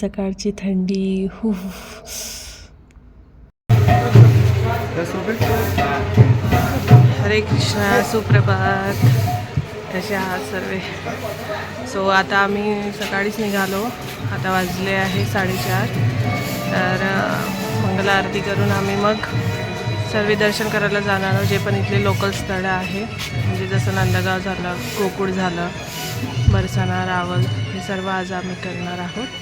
सकाळची थंडी हु हरे कृष्णा सुप्रभात. कसे आहात सर्व? सो आता आम्ही सकाळीच निघालो. आता वाजले आहे साडेचार. तर अ, मंगला आरती करून आम्ही मग सर्व दर्शन करायला जाणार आहोत जे पण इथले लोकल स्थळं आहे. म्हणजे जसं नंदगाव झालं गोकुळ झालं बरसाना रावल हे सर्व आज आम्ही करणार आहोत.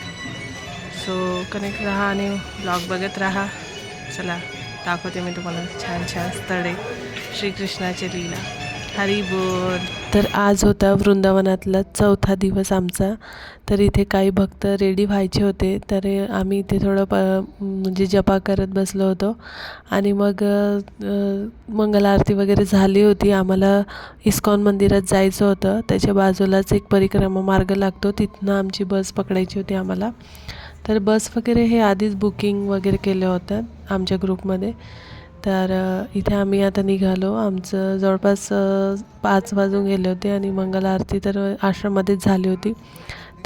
सो कनेक्ट राहा आणि ब्लॉग बघत राहा. चला दाखवते मी तुम्हाला छान छान स्थळे. श्रीकृष्णाचे लीला. हरी बोल. तर आज होता वृंदावनातला चौथा दिवस आमचा. तर इथे काही भक्त रेडी व्हायचे होते. तर आम्ही इथे थोडं प म्हणजे जपा करत बसलो होतो. आणि मग मंगल आरती वगैरे झाली होती. आम्हाला इस्कॉन मंदिरात जायचं होतं. त्याच्या बाजूलाच एक परिक्रमा मार्ग लागतो. तिथनं आमची बस पकडायची होती आम्हाला. तर बस वगैरे हे आधीच बुकिंग वगैरे केल्या होतं आमच्या ग्रुपमध्ये. तर इथे आम्ही आता निघालो. आमचं जवळपास पाच वाजून गेले होते आणि मंगल आरती तर आश्रममध्येच झाली होती.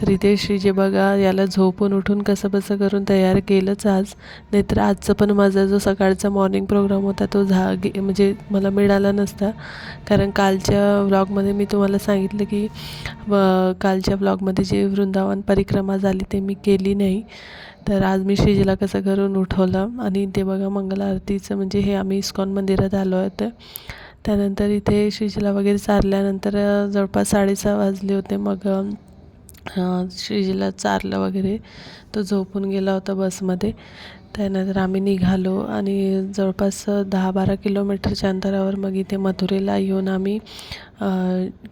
तर इथे श्रीजे बघा याला झोपून उठून कसं बसं करून तयार केलंच आज. नाहीतर आजचा पण माझा जो सकाळचा मॉर्निंग प्रोग्राम होता तो झा गे म्हणजे मला मिळाला नसता. कारण कालच्या व्लॉगमध्ये मी तुम्हाला सांगितलं की व कालच्या व्लॉगमध्ये जे वृंदावन परिक्रमा झाली ते मी केली नाही. तर आज मी श्रीजीला कसं करून उठवलं आणि ते बघा मंगल आरतीचं म्हणजे हे आम्ही इस्कॉन मंदिरात आलो होतं. त्यानंतर इथे श्रीजीला वगैरे चारल्यानंतर जवळपास साडेसहा वाजले होते. मग श्रीजीला चारलं वगैरे. तो झोपून गेला होता बसमध्ये. त्यानंतर आम्ही निघालो आणि जवळपास दहा बारा किलोमीटरच्या अंतरावर मग इथे मथुरेला येऊन आम्ही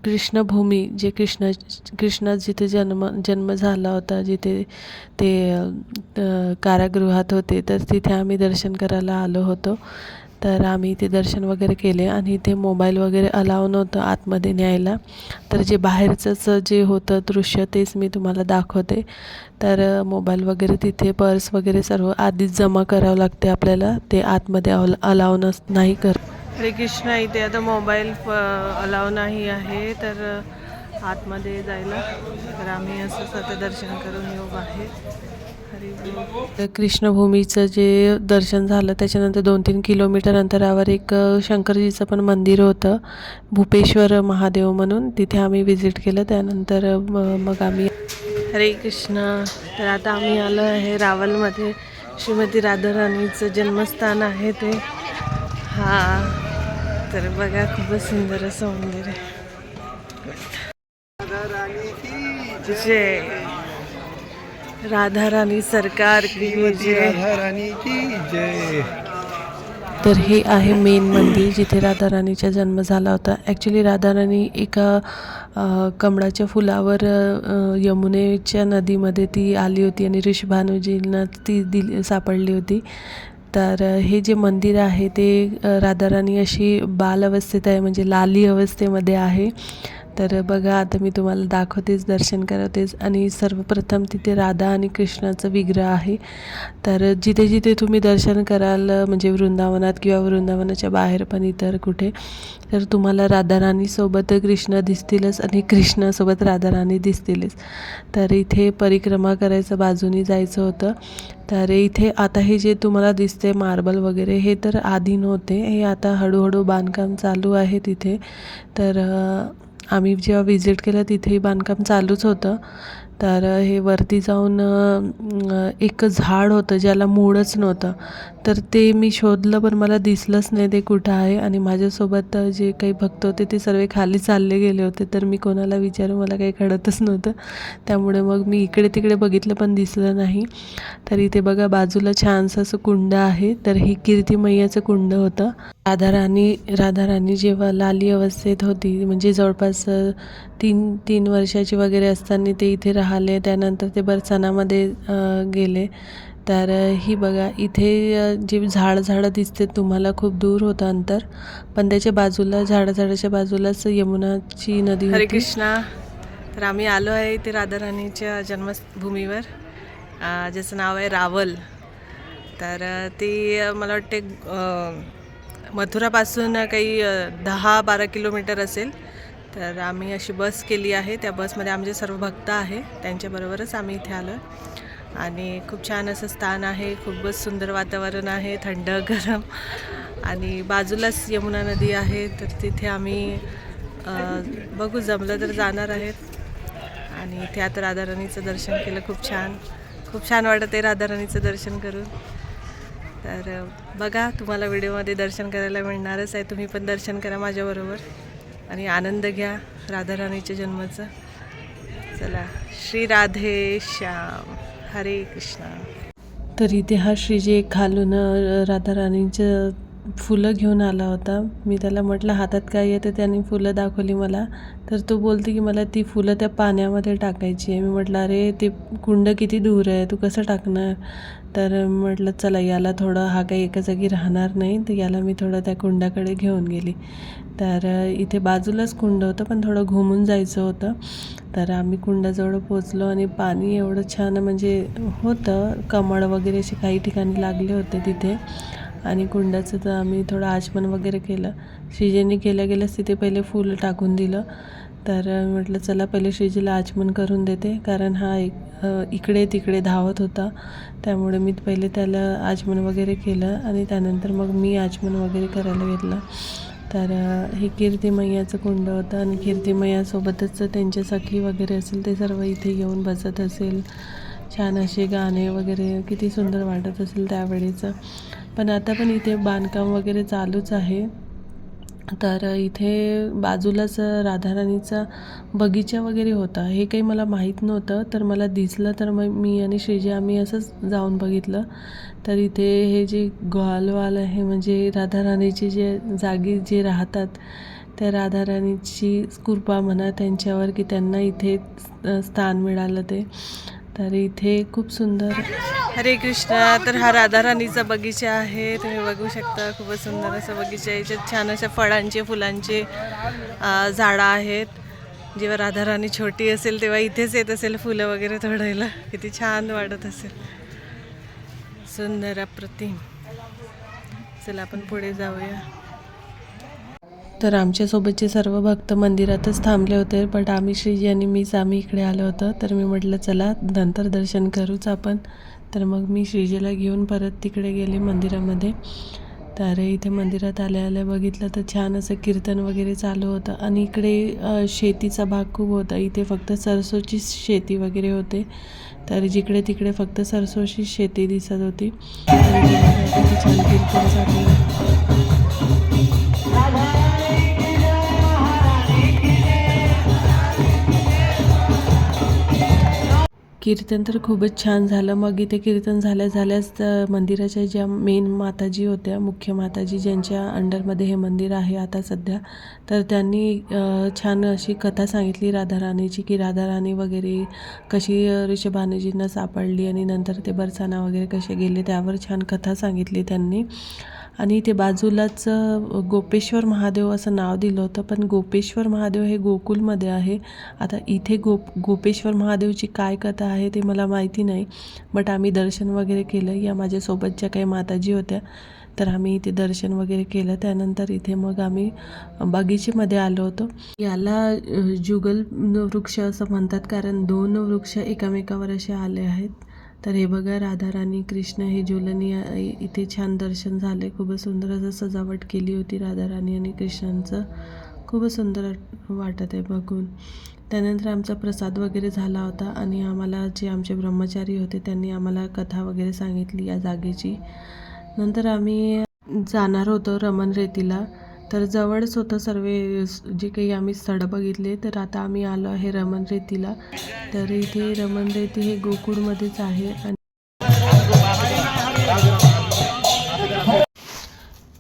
कृष्णभूमी जे कृष्ण कृष्णा जिथे जन्म जन्म झाला होता जिथे ते कारागृहात होते तर तिथे आम्ही दर्शन करायला आलो होतो. तर आम्ही ते दर्शन वगैरे केले आणि इथे मोबाईल वगैरे अलाव नव्हतं आतमध्ये न्यायला. तर जे बाहेरचंच जे होतं दृश्य तेच मी तुम्हाला दाखवते. तर मोबाईल वगैरे तिथे पर्स वगैरे सर्व आधीच जमा करावं लागते आपल्याला. ते आतमध्ये अल अलाव नस नाही कर हरे कृष्णा इथे आता मोबाईल अलाव नाही आहे. तर आतमध्ये जायला. तर आम्ही असंच आता दर्शन करून येऊ बाहेर. कृष्णभूमीचं जे दर्शन झालं त्याच्यानंतर दोन तीन किलोमीटर अंतरावर एक शंकरजीचं पण मंदिर होतं भूपेश्वर महादेव म्हणून. तिथे आम्ही व्हिजिट केलं त्यानंतर मग आम्ही हरे कृष्णा. तर आता आम्ही आलो आहे रावलमध्ये. श्रीमती राधाराणीचं जन्मस्थान आहे ते. हा तर बघा खूपच सुंदर असं मंदिर आहे जय. राधाराणी सरकार की जय. राणी की जय. तर हे आहे मेन मंदिर जिथे राधाराणीचा जन्म झाला होता. ॲक्च्युली राधाराणी एका अ, कमळाच्या फुलावर यमुनेच्या नदीमध्ये ती आली होती आणि ऋषभानुजींना ती दिली सापडली होती. तर हे जे मंदिर आहे ते राधाराणी अशी बाल अवस्थेत आहे म्हणजे लाली अवस्थेमध्ये आहे. तर बघा आता मी तुम्हाला दाखवतेच दर्शन करवतेच आणि सर्वप्रथम तिथे राधा आणि कृष्णाचं विग्रह आहे. तर जिथे जिथे तुम्ही दर्शन कराल म्हणजे वृंदावनात किंवा वृंदावनाच्या बाहेर पण इतर कुठे तर तुम्हाला राधाराणीसोबत कृष्ण दिसतीलच आणि कृष्णासोबत राधाराणी दिसतीलच. तर इथे परिक्रमा करायचं बाजूनी जायचं होतं. तर इथे आता हे जे तुम्हाला दिसते मार्बल वगैरे हे तर आधी नव्हते हे आता हळूहळू बांधकाम चालू आहे तिथे. तर आम्ही जेव्हा विजिट केलं तिथेही बांधकाम चालूच होतं. तर हे वरती जाऊन एक झाड होतं ज्याला मूळच नव्हतं. तर ते मी शोधलं पण मला दिसलंच नाही ते कुठं आहे. आणि माझ्यासोबत जे काही भक्त होते ते सर्व खाली चालले गेले होते. तर मी कोणाला विचारू मला काही कळतच नव्हतं. त्यामुळे मग मी इकडे तिकडे बघितलं पण दिसलं नाही. तर इथे बघा बाजूला छानसं असं कुंड आहे. तर ही कीर्ती मैयाचं कुंड होतं. राधाराणी राधाराणी जेव्हा लाली अवस्थेत होती म्हणजे जवळपास तीन तीन वर्षाची वगैरे असताना ते इथे राहिले. त्यानंतर ते बरसानामध्ये गेले. तर ही बघा इथे जे झाड झाडं दिसते तुम्हाला खूप दूर होतं अंतर पण त्याच्या बाजूला झाडा झाडाच्या बाजूलाच यमुनाची नदी हरे कृष्णा. तर आम्ही आलो आहे इथे राधाराणीच्या जन्मभूमीवर. ज्याचं नाव आहे रावल. तर ती मला वाटते मथुरापासून काही दहा बारा किलोमीटर असेल. तर आम्ही अशी बस केली आहे. त्या बसमध्ये आमचे सर्व भक्त आहे. त्यांच्याबरोबरच आम्ही इथे आलो. आणि खूप छान असं स्थान आहे. खूपच सुंदर वातावरण आहे थंड गरम. आणि बाजूलाच यमुना नदी आहे. तर तिथे आम्ही बघू जमलं तर जाणार आहेत. आणि इथे आता राधाराणीचं दर्शन केलं खूप छान. खूप छान वाटत आहे राधाराणीचं दर्शन करून. तर बघा तुम्हाला व्हिडिओमध्ये दर्शन करायला मिळणारच आहे. तुम्ही पण दर्शन करा माझ्याबरोबर. आणि आनंद घ्या राधाराणीच्या जन्माचं. चला श्री राधे श्याम. हरे कृष्णा. तर इथे हा श्रीजी खालून अ, राधाराणीचं फुलं घेऊन आला होता. मी त्याला म्हटलं हातात काय येतं त्याने फुलं दाखवली मला. तर तो बोलते की मला ती फुलं त्या पाण्यामध्ये टाकायची आहे. मी म्हटलं अरे ते कुंड किती दूर आहे? तू कसं टाकणार? तर म्हटलं चला याला थोडं हा काही एका जागी राहणार नाही तर याला मी थोडं त्या कुंडाकडे घेऊन गेली. तर इथे बाजूलाच कुंड होतं पण थोडं घुमून जायचं होतं. तर आम्ही कुंडाजवळ पोचलो आणि पाणी एवढं छान म्हणजे होतं कमळ वगैरे असे काही ठिकाणी लागले होते तिथे. आणि कुंडाचं तर आम्ही थोडं आचमन वगैरे केलं. शिजेने केल्या गेल्यास तिथे पहिले फुलं टाकून दिलं. तर म्हटलं चला पहिले श्रीजीला आचमन करून देते. कारण हा एक इकडे तिकडे धावत होता. त्यामुळे मी पहिले त्याला आचमन वगैरे केलं आणि त्यानंतर मग मी आचमन वगैरे करायला घेतलं. तर हे कीर्तिमय्याचं कुंड होतं आणि कीर्तिमय्यासोबतच त्यांचे सखी वगैरे असेल ते सर्व इथे येऊन बसत असेल. छान असे गाणे वगैरे किती सुंदर वाटत असेल त्यावेळेचं. पण आता पण इथे बांधकाम वगैरे चालूच आहे. तर इथे बाजूलाच राधाराणीचा बगीचा वगैरे होता. हे काही मला माहीत नव्हतं तर मला दिसलं तर मग मी आणि श्रीजी आम्ही असंच जाऊन बघितलं. तर इथे हे जे ग्वालवाल आहे म्हणजे राधाराणीचे जे जागी जे राहतात त्या राधाराणीची कृपा म्हणा त्यांच्यावर की त्यांना इथे स्थान मिळालं ते. तर इथे खूप सुंदर हरे कृष्णा तर हा राधाराणीचा बगीचा आहे. तुम्ही बघू शकता खूपच सुंदर असा बगीचा आहे. याच्यात छान अशा फळांचे फुलांचे झाडं आहेत. जेव्हा राधाराणी छोटी असेल तेव्हा इथेच येत असेल फुलं वगैरे तोडायला. किती छान वाढत असेल. सुंदर अप्रतिम. चला आपण पुढे जाऊया. तर आमच्यासोबतचे सर्व भक्त मंदिरातच थांबले होते बट आम्ही श्रीजी आणि मीच आम्ही इकडे आलो होतो. तर मी म्हटलं चला नंतर दर्शन करूच आपण. तर मग मी श्रीजेला घेऊन परत तिकडे गेले मंदिरामध्ये. तर इथे मंदिरात आल्या आल्या बघितलं तर छान असं कीर्तन वगैरे चालू होतं. आणि इकडे शेतीचा भाग खूप होता. इथे फक्त सरसोची शेती वगैरे होते. तर जिकडे तिकडे फक्त सरसोची शेती दिसत होती. छान कीर्तन चालू कीर्तन तर खूपच छान झालं. मग इथे कीर्तन झाल्या झाल्याच तर मंदिराच्या ज्या मेन माताजी होत्या मुख्य माताजी ज्यांच्या अंडरमध्ये हे मंदिर आहे आता सध्या तर त्यांनी छान अशी कथा सांगितली राधाराणीची की राधाराणी वगैरे कशी ऋषभानुजींना सापडली आणि नंतर ते बरसाना वगैरे कसे गेले त्यावर छान कथा सांगितली त्यांनी. आणि इथे बाजूलाच गोपेश्वर महादेव असं नाव दिलं होतं पण गोपेश्वर महादेव हे गोकुलमध्ये आहे. आता इथे गोप गोपेश्वर महादेवची काय कथा आहे ते मला माहिती नाही बट आम्ही दर्शन वगैरे केलं. या माझ्यासोबतच्या काही माताजी होत्या तर आम्ही इथे दर्शन वगैरे केलं. त्यानंतर इथे मग आम्ही बगीचेमध्ये आलो होतो. याला जुगल वृक्ष असं म्हणतात कारण दोन वृक्ष एकामेकावर असे आले आहेत. तर हे बघा राधाराणी कृष्ण हे झुलनी इथे छान दर्शन झाले खूपच सुंदर असं सजावट केली होती राधाराणी आणि कृष्णांचं. खूपच सुंदर वाटत आहे बघून. त्यानंतर आमचा प्रसाद वगैरे झाला होता आणि आम्हाला जे आमचे ब्रह्मचारी होते त्यांनी आम्हाला कथा वगैरे सांगितली या जागेची. नंतर आम्ही जाणार होतो रमण रेतीला. तर जवळच होतं सर्व जे काही आम्ही स्थळं बघितले तर आता आम्ही आलो आहे रमण रेतीला. तर इथे रमण रेती हे गोकुळमध्येच आहे आणि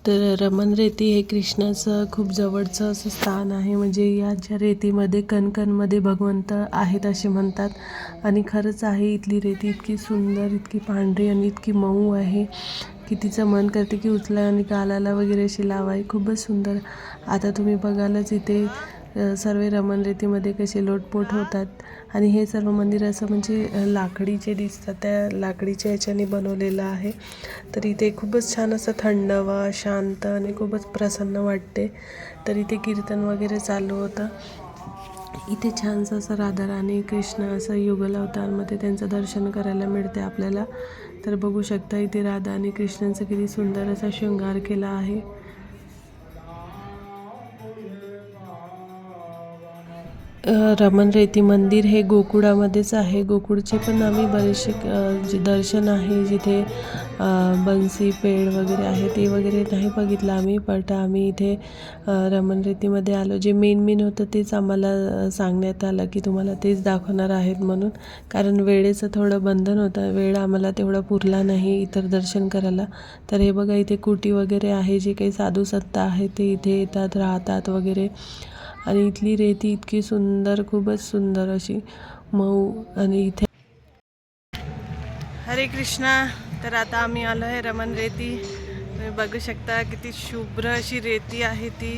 तर रमण रेती हे कृष्णाचं खूप जवळचं असं स्थान आहे. म्हणजे या ज्या रेतीमध्ये कणकणमध्ये भगवंत आहेत असे म्हणतात. आणि खरंच आहे इथली रेती इतकी सुंदर इतकी पांढरी आणि इतकी मऊ आहे. की तिचं मन करते की उचला आणि गालाला वगैरे अशी लावाय खूपच सुंदर. आता तुम्ही बघालच इथे सर्व रमणरेतीमध्ये कसे लोटपोट होतात. आणि हे सर्व मंदिर असं म्हणजे लाकडीचे दिसतात. त्या लाकडीच्या याच्याने बनवलेलं आहे. तर इथे खूपच छान असं थंडवा शांत आणि खूपच प्रसन्न वाटते. तर इथे कीर्तन वगैरे चालू होतं. इथे छानसं असं राधा राणी कृष्ण असं युगल अवतारमध्ये त्यांचं दर्शन करायला मिळते आपल्याला. तर बघू शकता इथे राधा आणि कृष्णांचं किती सुंदर असा शृंगार केला आहे. रमन रेती मंदिर हे गोकुळामध्येच आहे. गोकुळचे पण आम्ही बरेचसे जे दर्शन आहे जिथे बन्सी पेड वगैरे आहे ते वगैरे नाही बघितलं आम्ही बट आम्ही इथे अ, रेतीमध्ये आलो. जे मेन मेन होतं तेच आम्हाला सांगण्यात आलं की तुम्हाला तेच दाखवणार आहेत म्हणून. कारण वेळेचं थोडं बंधन होतं. वेळ आम्हाला तेवढा पुरला नाही इतर दर्शन करायला. तर हे बघा इथे कुटी वगैरे आहे जे काही साधू सत्ता आहे ते इथे येतात राहतात वगैरे. आणि इथली रेती इतकी सुंदर खूपच सुंदर अशी मऊ आणि इथे हरे कृष्णा. तर आता आम्ही आलो आहे रमन रेती. तुम्ही बघू शकता किती शुभ्र अशी रेती आहे ती.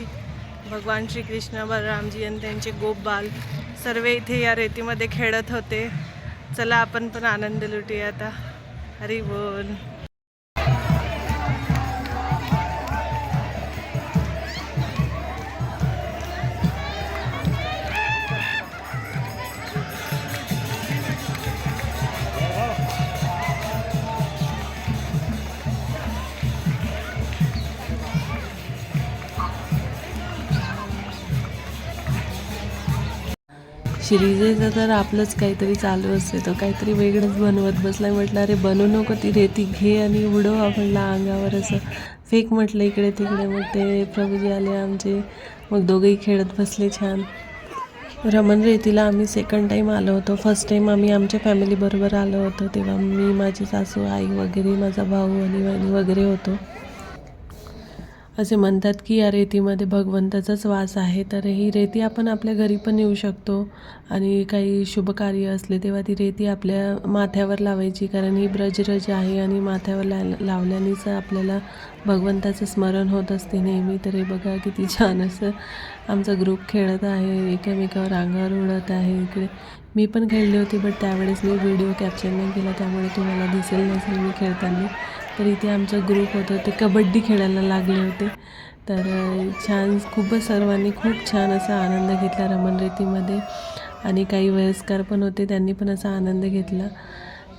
भगवान श्रीकृष्ण बलरामजी आणि त्यांचे गोपबाल सर्व इथे या रेतीमध्ये खेळत होते. चला आपण पण आनंद लुटूया आता. हरी बोल. श्रीजेचं तर आपलंच काहीतरी चालू असते. तो काहीतरी वेगळंच बनवत बसलाय म्हटलं अरे बनवू नको ती रेती. घे आणि उडव आपणला अंगावर असं. फेक म्हटलं इकडे तिकडे. मग ते प्रभूजी आले आमचे. मग दोघेही खेळत बसले छान. रमण रेतीला आम्ही सेकंड टाईम आलो होतो. फर्स्ट टाईम आम्ही आमच्या फॅमिलीबरोबर आलो होतो. तेव्हा मी माझी सासू आई वगैरे माझा भाऊ आणि वगैरे होतो. असे म्हणतात की या रेतीमध्ये भगवंताचाच वास आहे. तर ही रेती आपण आपल्या घरी पण येऊ शकतो आणि काही शुभ कार्य असले तेव्हा ती रेती आपल्या माथ्यावर लावायची. कारण ही ब्रजरज आहे आणि माथ्यावर ला लावल्यानेच आपल्याला भगवंताचं स्मरण होत असते नेहमी. तर हे बघा किती छान असं आमचा ग्रुप खेळत आहे. एकमेकावर अंगावर उडत आहे. इकडे मी पण खेळली होती बट त्यावेळेस मी व्हिडिओ कॅप्चर नाही केला. त्यामुळे तुम्हाला दिसेल नसेल मी खेळताना. तर इथे आमचा ग्रुप होता ते कबड्डी खेळायला लागले होते. तर छान खूपच सर्वांनी खूप छान असा आनंद घेतला रमणरेतीमध्ये आणि काही वयस्कर पण होते त्यांनी पण असा आनंद घेतला.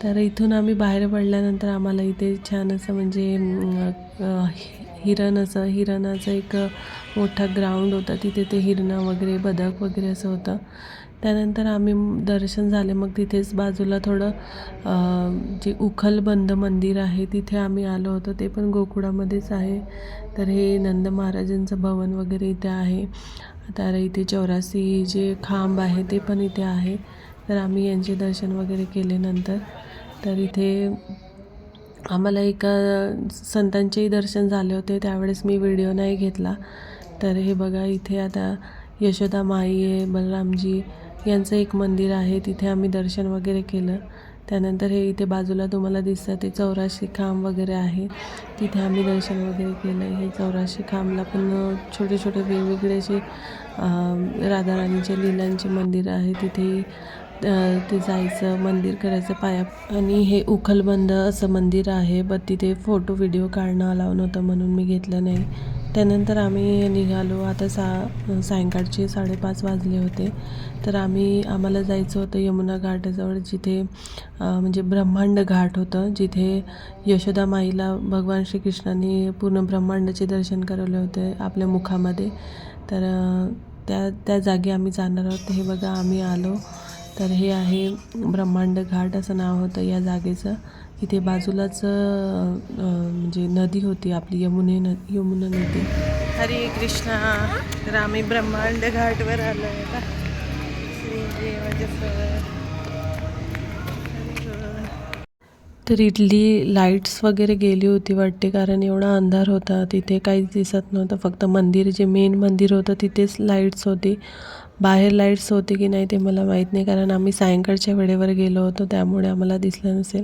तर इथून आम्ही बाहेर पडल्यानंतर आम्हाला इथे छान असं म्हणजे हिरण असं हिरणाचं एक मोठा ग्राउंड होता. तिथे ते हिरणं वगैरे बदक वगैरे असं होतं. त्यानंतर आम्ही दर्शन झाले. मग तिथेच बाजूला थोडं जे उखलबंद मंदिर आहे तिथे आम्ही आलो होतो. ते पण गोकुळामध्येच आहे. तर हे नंद महाराजांचं भवन वगैरे इथे आहे. तर इथे चौरासी जे खांब आहे ते पण इथे आहे. तर आम्ही यांचे दर्शन वगैरे केले नंतर. तर इथे आम्हाला एका संतांचेही दर्शन झाले होते. त्यावेळेस मी व्हिडिओ नाही घेतला. तर हे बघा इथे आता यशोदा माई आहे बलरामजी यांचं एक मंदिर आहे तिथे आम्ही दर्शन वगैरे केलं. त्यानंतर हे इथे बाजूला तुम्हाला दिसतं ते चौराशी खांब वगैरे आहे. तिथे आम्ही दर्शन वगैरे केलं. हे चौराशी खांबला पण छोटे छोटे वेगवेगळे असे अं, राधाराणीच्या लीलांचे मंदिर आहे तिथे ते जायचं मंदिर करायचं पाया आणि हे उखलबंद असं मंदिर आहे. बट तिथे फोटो व्हिडिओ काढणं अलाव नव्हतं म्हणून मी घेतलं नाही. त्यानंतर आम्ही निघालो. आता सा सायंकाळचे साडेपाच वाजले होते. तर आम्ही आम्हाला जायचं होतं यमुना घाटाजवळ जिथे म्हणजे ब्रह्मांड घाट होतं जिथे यशोदा माईला भगवान श्रीकृष्णाने पूर्ण ब्रह्मांडाचे दर्शन करवले होते आपल्या मुखामध्ये. तर त्या त्या जागी आम्ही जाणार आहोत. हे बघा आम्ही आलो. तर हे आहे ब्रह्मांड घाट असं नाव होतं या जागेचं. इथे बाजूलाच म्हणजे नदी होती आपली यमुने न यमुना नदी. हरे कृष्णा आम्ही ब्रह्मांड घाटवर आलो आहे का तर इथली लाईट्स वगैरे गेली होती वाटते कारण एवढा अंधार होता. तिथे काहीच दिसत नव्हतं. फक्त मंदिर जे मेन मंदिर होतं तिथेच लाईट्स होती. बाहेर लाईट्स होती की नाही ते मला माहीत नाही कारण आम्ही सायंकाळच्या वेळेवर गेलो होतो त्यामुळे आम्हाला दिसलं नसेल.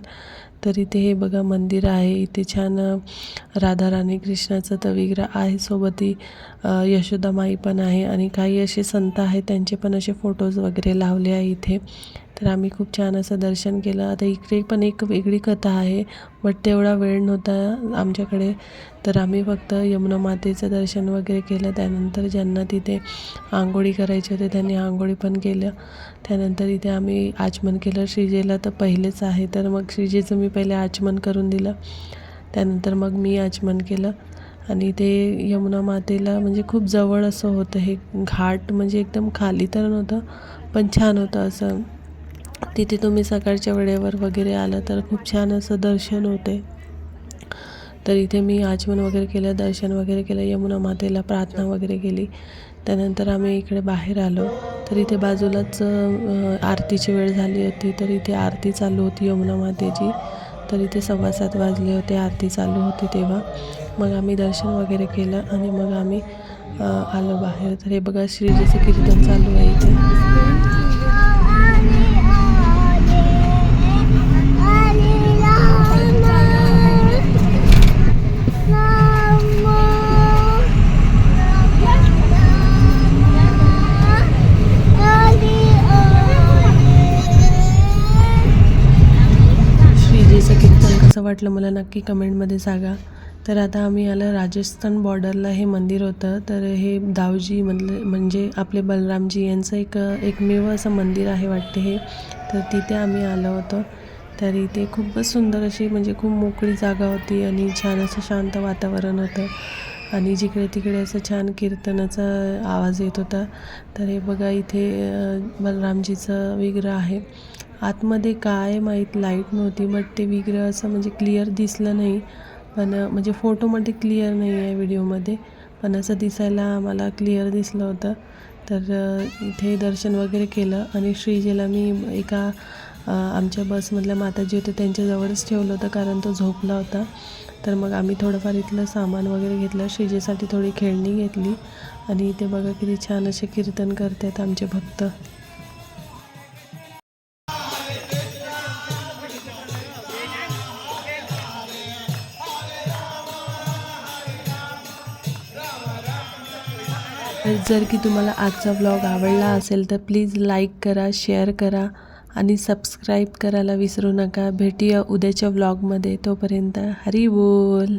तर इथे हे बघा मंदिर आहे इथे छान राधा राणी कृष्णाचं तविग्र आहे सोबतही यशोदा माई यशोदामाई पण आहे आणि काही असे संत आहेत त्यांचे पण असे फोटोज वगैरे लावले आहे इथे. तर आम्ही खूप छान असं दर्शन केलं. आता इकडे पण एक वेगळी कथा आहे बट तेवढा वेळ नव्हता आमच्याकडे. तर आम्ही फक्त यमुना मातेचं दर्शन वगैरे केलं. त्यानंतर ज्यांना तिथे आंघोळी करायची होती त्यांनी आंघोळी पण केलं. त्यानंतर इथे आम्ही आचमन केलं. श्रीजेला तर पहिलेच आहे तर मग श्रीजेचं मी पहिले आचमन करून दिलं. त्यानंतर मग मी आचमन केलं. आणि ते यमुना मातेला म्हणजे खूप जवळ असं होतं. हे घाट म्हणजे एकदम खाली तर नव्हतं पण छान होतं असं. तिथे तुम्ही सकाळच्या वेळेवर वगैरे आलं तर खूप छान असं दर्शन होते. तर इथे मी आचमन वगैरे केलं दर्शन वगैरे केलं यमुना मातेला प्रार्थना वगैरे केली. त्यानंतर आम्ही इकडे बाहेर आलो. तर इथे बाजूलाच आरतीची वेळ झाली होती. तर इथे आरती चालू होती यमुना मातेची. तर इथे सव्वा सात वाजले होते आरती चालू होती तेव्हा. मग आम्ही दर्शन वगैरे केलं आणि मग आम्ही आलो बाहेर. तर हे बघा श्रीजीचं कीर्तन चालू आहे इथे. वाटलं मला नक्की कमेंटमध्ये सांगा. तर आता आम्ही आलं राजस्थान बॉर्डरला हे मंदिर होतं. तर हे दावजी मधले म्हणजे आपले बलरामजी यांचं एक एकमेव असं मंदिर आहे वाटते हे. तर तिथे आम्ही आलो होतो. तर इथे खूपच सुंदर अशी म्हणजे खूप मोकळी जागा होती आणि छान असं शांत वातावरण होतं. आणि जिकडे तिकडे असं छान कीर्तनाचा आवाज येत होता. तर हे बघा इथे बलरामजीचं विग्रह आहे. आतमध्ये काय माहीत लाइट नव्हती बट ते विग्रह असं म्हणजे क्लिअर दिसलं नाही. पण म्हणजे फोटोमध्ये क्लिअर नाही आहे व्हिडिओमध्ये पण असं दिसायला आम्हाला क्लिअर दिसलं होतं. तर इथे दर्शन वगैरे केलं आणि श्रीजीला मी एका आमच्या बसमधल्या माताजी होते त्यांच्याजवळच ठेवलं होतं कारण तो झोपला होता. तर मग आम्ही थोडंफार इथलं सामान वगैरे घेतलं श्रीजेसाठी थोडी खेळणी घेतली. आणि इथे बघा किती छान असे कीर्तन करतात आमचे भक्त. तर जर की तुम्हाला आजचा ब्लॉग आवडला असेल तर प्लीज लाईक करा शेअर करा आणि सबस्क्राईब करायला विसरू नका. भेटूया उद्याच्या व्लॉगमध्ये तोपर्यंत हरी बोल.